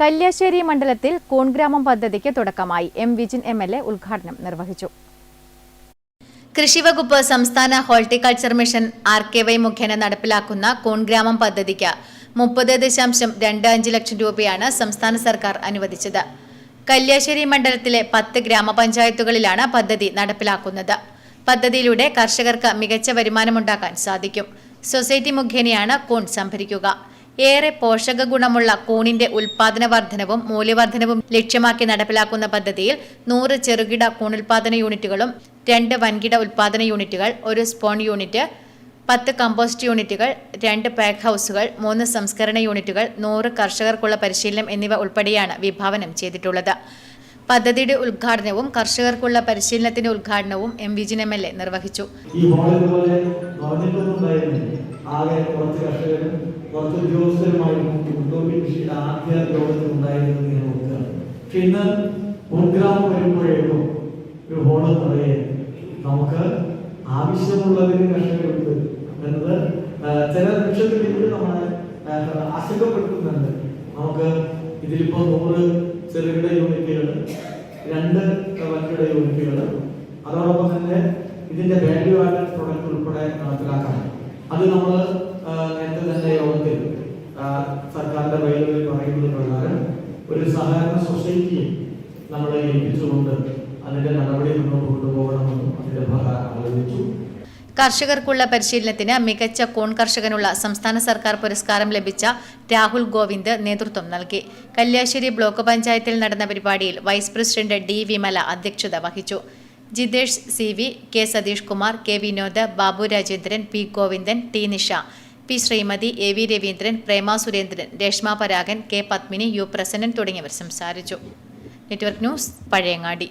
കല്യാശ്ശേരി മണ്ഡലത്തിൽ കൂൺഗ്രാമം പദ്ധതിക്ക് തുടക്കമായി. M Vijin M L A ഉദ്ഘാടനം നിർവഹിച്ചു. കൃഷിവകുപ്പ് സംസ്ഥാന horticulture mission R K Y മുഖേന നടപ്പിലാക്കുന്ന കൂൺഗ്രാമം പദ്ധതിക്ക് മുപ്പത് ദശാംശം രണ്ട് അഞ്ച് ലക്ഷം രൂപയാണ് സംസ്ഥാന സർക്കാർ അനുവദിച്ചത്. കല്യാശ്ശേരി മണ്ഡലത്തിലെ പത്ത് ഗ്രാമപഞ്ചായത്തുകളിലാണ് പദ്ധതി നടപ്പിലാക്കുന്നത്. പദ്ധതിയിലൂടെ കർഷകർക്ക് മികച്ച വരുമാനമുണ്ടാക്കാൻ സാധിക്കും. സൊസൈറ്റി മുഖേനയാണ് കൂൺ സംഭരിക്കുക. ഏറെ പോഷക ഗുണമുള്ള കൂണിന്റെ ഉൽപാദന വർധനവും മൂല്യവർധനവും ലക്ഷ്യമാക്കി നടപ്പിലാക്കുന്ന പദ്ധതിയിൽ നൂറ് ചെറുകിട കൂണുൽപാദന യൂണിറ്റുകളും രണ്ട് വൻകിട ഉൽപാദന യൂണിറ്റുകൾ ഒരു സ്പോൺ യൂണിറ്റ് പത്ത് കമ്പോസ്റ്റ് യൂണിറ്റുകൾ രണ്ട് പാക്ക് ഹൗസുകൾ മൂന്ന് സംസ്കരണ യൂണിറ്റുകൾ നൂറ് കർഷകർക്കുള്ള പരിശീലനം എന്നിവ ഉൾപ്പെടെയാണ് വിഭാവനം ചെയ്തിട്ടുള്ളത്. പദ്ധതിയുടെ ഉദ്ഘാടനവും കർഷകർക്കുള്ള പരിശീലനത്തിന്റെ ഉദ്ഘാടനവും M Vijin M L A നിർവഹിച്ചു. ഈ ആകെ കുറച്ച് കർഷകരും കുറച്ച് ഉദ്യോഗസ്ഥരുമായിരുന്നു ഉദ്യോഗി കൃഷിയുടെ ആദ്യ യോഗത്തിൽ ഉണ്ടായിരുന്നത് ഞാൻ ഓർക്കുകയാണ്. പക്ഷെ ഇന്ന് മുൻഗ്രാമം വരുമ്പോഴേക്കും ഒരു ഹോൾ നിറയെ നമുക്ക് ആവശ്യമുള്ളതിന് കർഷകരുണ്ട് എന്നത് ചില നിമിഷത്തിൽ ഇത് നമ്മളെ അസുഖപ്പെടുത്തുന്നുണ്ട് നമുക്ക് ഇതിലിപ്പോ നൂറ് ചെറുകിട യൂണിറ്റുകൾ രണ്ട് വൻകിട യൂണിറ്റുകൾ സർക്കാരിന്റെ വഴികളിൽ പറയുന്നത് പ്രകാരം ഒരു സഹകരണ സൊസൈറ്റിയെ നമ്മളെ ഏൽപ്പിച്ചുകൊണ്ട് അതിന്റെ നടപടി മുന്നോട്ട് കൊണ്ടുപോകണമെന്നും അതിന്റെ ഭാഗം ആലോചിച്ചു. കർഷകർക്കുള്ള പരിശീലനത്തിന് മികച്ച കോൺ കർഷകനുള്ള സംസ്ഥാന സർക്കാർ പുരസ്കാരം ലഭിച്ച രാഹുൽ ഗോവിന്ദ് നേതൃത്വം നൽകി. കല്യാശ്ശേരി ബ്ലോക്ക് പഞ്ചായത്തിൽ നടന്ന പരിപാടിയിൽ വൈസ് പ്രസിഡന്റ് ഡി വിമല അധ്യക്ഷത വഹിച്ചു. Jithesh C V K Satheesh Kumar K Vinod Babu Rajendran P Govindan T Nisha. P Sreemathi A V Raveendran Prema Surendran Reshma Paragan K Padmini U Prasannan തുടങ്ങിയവർ സംസാരിച്ചു. Network news Pazhayangadi.